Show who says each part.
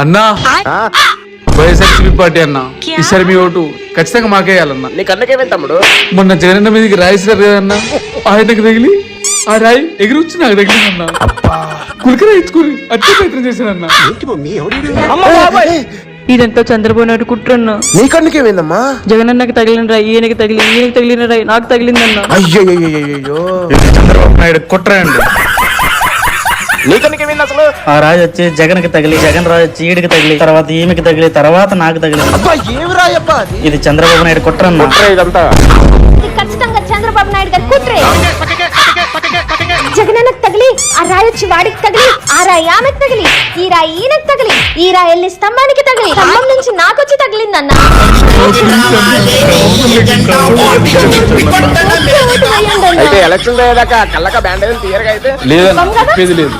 Speaker 1: అన్నా. వైఎస్ఆర్సీపీ పార్టీ అన్న. ఈసారి మీ ఓటు ఖచ్చితంగా మాకేయాలన్నా
Speaker 2: నీ కన్నకేమేం తమ్ముడు.
Speaker 1: మొన్న జగనన్న మీదకి రాయిస్తారు కదన్నా ఆయనకు తగిలి ఆ రాయి ఎగిరి వచ్చి నాకు తగిలిందన్నా. కులికరా ఇచ్చుకుని అట్టే ప్రయత్నం చేశానన్నా.
Speaker 3: ఇదంతా చంద్రబాబు నాయుడు కుట్రన్నా.
Speaker 2: నీ కన్నకేమైందమ్మా?
Speaker 3: జగనన్నకి తగిలిన రాయి ఈయనకి తగిలి ఈయనకి తగిలిన రాయి నాకు తగిలిందన్నా.
Speaker 2: అయ్యో
Speaker 1: చంద్రబాబు నాయుడు కుట్రండి
Speaker 2: నీ అసలు?
Speaker 4: ఆ రాజు వచ్చి జగన్కి తగిలి జగన్ రాజు వచ్చి ఈడికి తగిలి తర్వాత ఈమెకి తగిలి తర్వాత నాకు తగిలి.
Speaker 2: అబ్బా ఏమి రాయబ్బా
Speaker 4: ఇది చంద్రబాబు నాయుడు
Speaker 2: ఇదంతా.
Speaker 5: ఇది ఖచ్చితంగా చంద్రబాబు నాయుడు గారి కూతురే జగనన్నకు తగిలి ఆ రాయి వచ్చి వాడికి తగిలి ఆ రాయి ఆమెకు తగిలి ఈ రాయి ఈయనకు తగిలి ఈ రాయి వెళ్ళి స్తంభానికి తగిలి. స్తంభం నుంచి నాకు వచ్చి తగిలిందన్న.
Speaker 2: అయితే ఎలక్షన్ అయ్యేదాకా కళ్ళక బ్యాండేజ్ తీయరగా అయితే?
Speaker 1: లేదన్నా చెప్పేది లేదు.